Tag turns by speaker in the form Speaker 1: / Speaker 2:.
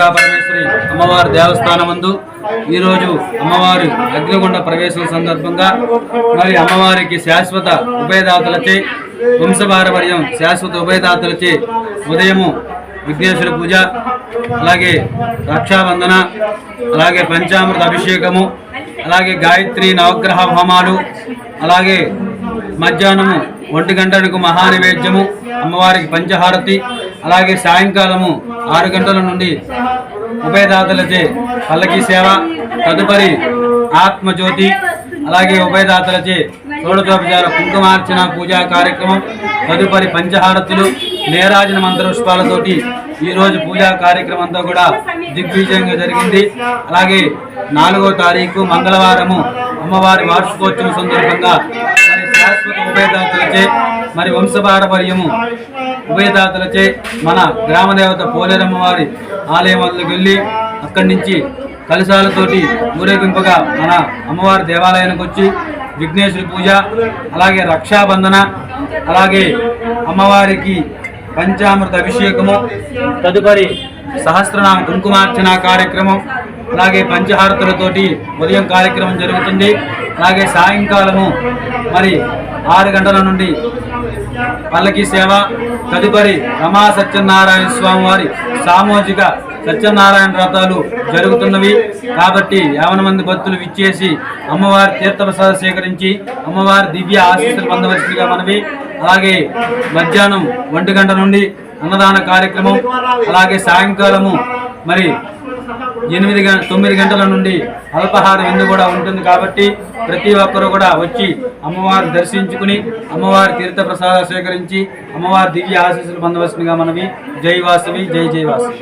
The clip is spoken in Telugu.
Speaker 1: దుర్గా పరమేశ్వరి అమ్మవారి దేవస్థానమందు ఈరోజు అమ్మవారి అగ్నిగుండ ప్రవేశం సందర్భంగా మరి అమ్మవారికి శాశ్వత ఉభయదాతలచే వంశపారపర్యం శాశ్వత ఉభయదాతలచే ఉదయము విఘ్నేశ్వర పూజ అలాగే రక్షాబంధన అలాగే పంచామృత అభిషేకము అలాగే గాయత్రి నవగ్రహ హోమాలు అలాగే మధ్యాహ్నము ఒంటి గంటలకు మహానివేద్యము అమ్మవారికి పంచహారతి అలాగే సాయంకాలము ఆరు గంటల నుండి ఉభయదాతలచే పల్లకి సేవ తదుపరి ఆత్మజ్యోతి అలాగే ఉభయదాతలచే షోడశోపచార కుంకుమార్చన పూజా కార్యక్రమం తదుపరి పంచహారతులు నేరాజన మంత్రపుష్పాలతోటి ఈరోజు పూజా కార్యక్రమం అంతా కూడా దిగ్విజయంగా జరిగింది. అలాగే నాలుగో తారీఖు మంగళవారము అమ్మవారి వార్షికోత్సవం సందర్భంగా శాశ్వత ఉభయదాతలచే మరి వంశపారపర్యము ఉభయదాతలచే మన గ్రామదేవత పోలేరమ్మ వారి ఆలయం వద్దకు వెళ్ళి అక్కడి నుంచి కలశాలతోటి ఊరేగింపుగా మన అమ్మవారి దేవాలయానికి వచ్చి విఘ్నేశ్వరి పూజ అలాగే రక్షాబంధన అలాగే అమ్మవారికి పంచామృత అభిషేకము తదుపరి సహస్రనామ కుంకుమార్చన కార్యక్రమం అలాగే పంచహారతులతోటి ఉదయం కార్యక్రమం జరుగుతుంది. అలాగే సాయంకాలము మరి ఆరు గంటల నుండి పల్లకి సేవ తదుపరి రమా సత్యనారాయణ స్వామి వారి సామూహిక సత్యనారాయణ వ్రతాలు జరుగుతున్నవి. కాబట్టి యావన మంది భక్తులు విచ్చేసి అమ్మవారి తీర్థప్రసాద సేకరించి అమ్మవారి దివ్య ఆశీస్సులు పొందవలసిందిగా మనవి. అలాగే మధ్యాహ్నం ఒంటి గంట నుండి అన్నదాన కార్యక్రమం అలాగే సాయంకాలము మరి ఎనిమిది గంట తొమ్మిది గంటల నుండి అల్పాహార విందు కూడా ఉంటుంది కాబట్టి ప్రతి ఒక్కరూ కూడా వచ్చి అమ్మవారిని దర్శించుకుని అమ్మవారి తీర్థ ప్రసాద స్వీకరించి అమ్మవారి దివ్య ఆశీస్సులు పొందవలసిందిగా మనవి. జై వాసవి జై జై వాసవి.